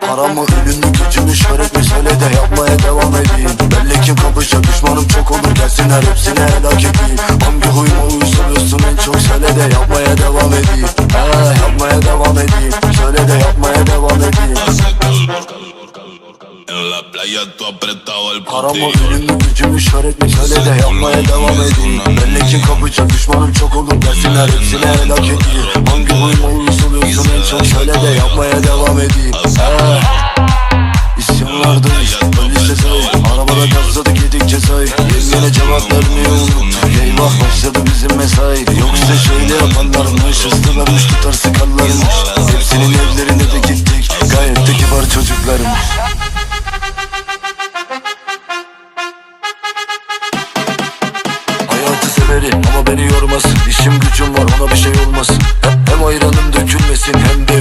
Paramı ünümü gücümü şöhretimi söyle de yapmaya devam edeyim. Belli ki kapışacak düşmanım çok olur gelsinler hepsini helak edeyim. Hangi huyuma uyuşturuyorsun en çok söyle de yapmaya devam edeyim. He yapmaya devam edeyim Söyle de yapmaya devam edeyim. Paramı ünümü gücümü şöhretimi söyle de yapmaya devam edeyim. Belli ki kapışacak düşmanım çok olur gelsinler hepsini helak edeyim. Hangi Böyle de yapmaya devam edeyim. Ee, ha. İsyanlardayız Polis cezayı Arabada gazladık yedik cezayı Yengene cevaplarını unuttum Eyvah başladı bizim mesai. Yoksa şöyle yapanlarmış Hızlılarmış tutar sıkarlarmış Hepsinin evlerine de gittik. Gayet de kibar çocuklarmış severi ama beni yormasın. İşim gücüm var ona bir şey olmasın. Hem, hem ayranım dökülmesin hem de